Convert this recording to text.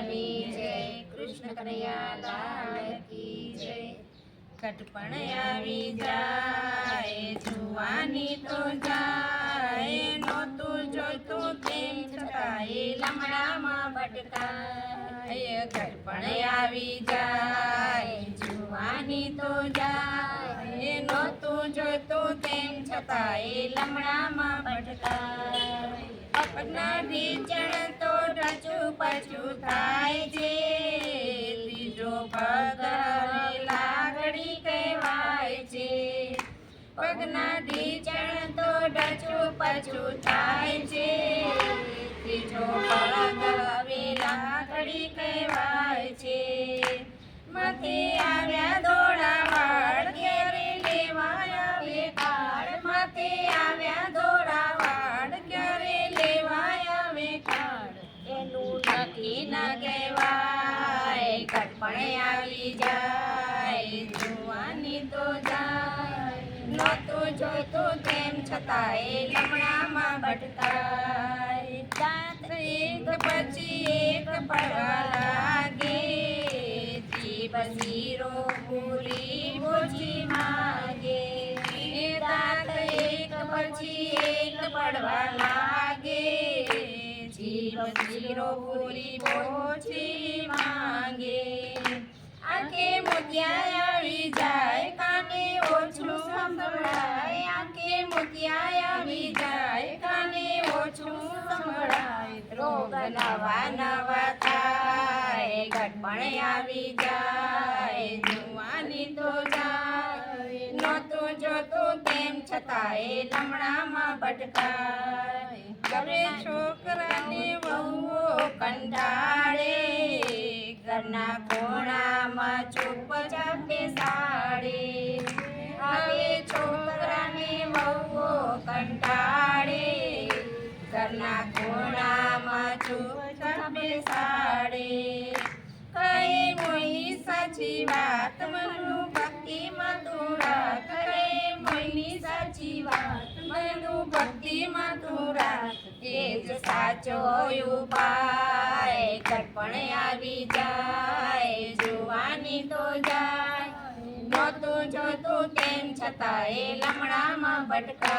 લાલની જય, કૃષ્ણ કનૈયા કી જય. કટપણ આવી જાય, જુવાની તો જાય, નહોતું જોઈતું તેમ છતાંય લમડામાં ભટકાય. કટપણ આવી જાય, જુવાની તો જાય, નહોતું જોઈતું તેમ છતાંય લમડામાં ભટકાય. પગના ઢીચણ પગના ચણ તો ઢચું પાછું થાય છે. ત્રીજો પગ હવે લાગડી કહેવાય છે. મતે આવ્યા દોડા વાળ ઘેરે લેવાય આવે? કાળ માથે આવ્યા દોડા વાળ ક્યારે લેવાય આવે? કાળ એનું નક્કી ના કહેવાય. કટપણે આવી જાય. જુવાની તો જોઈતું તેમ છતાંય લમણામાં ભટકાય દાંત એક પછી એક પડવા લાગે. જીભ શીરો પૂરી બોજી માગે. દાંત એક પછી એક પડવા લાગે. જીભ શીરો પૂરી બોજી માંગે. આખે મોતિયા આવી જાય કાને ઓછું સંભળાય, રોગ નવા નવા થાય ગડપણ આવી જાય, જુવાની તો જાય, નહોતું જોતું તેમ છતાંય લમણામાં ભટકાય. ઘરે છોકરાને વહુઓ કંટાળે, ઘરના કોણામાં ચૂપ ચાપે સાડે કંટાળે ઘરના ખૂણામાં છું બેસાડી કઈ મોઈની સાચી વાત મનુ ભક્તિમાં તું કરે મોઈની સાચી વાત મનુ ભક્તિમાં તું એ જ સાચો ઉપાય કરપણ આવી જાય, જોવાની તો જાય. નહોતું જોતું તેમ છતાંય લમણામાં ભટકા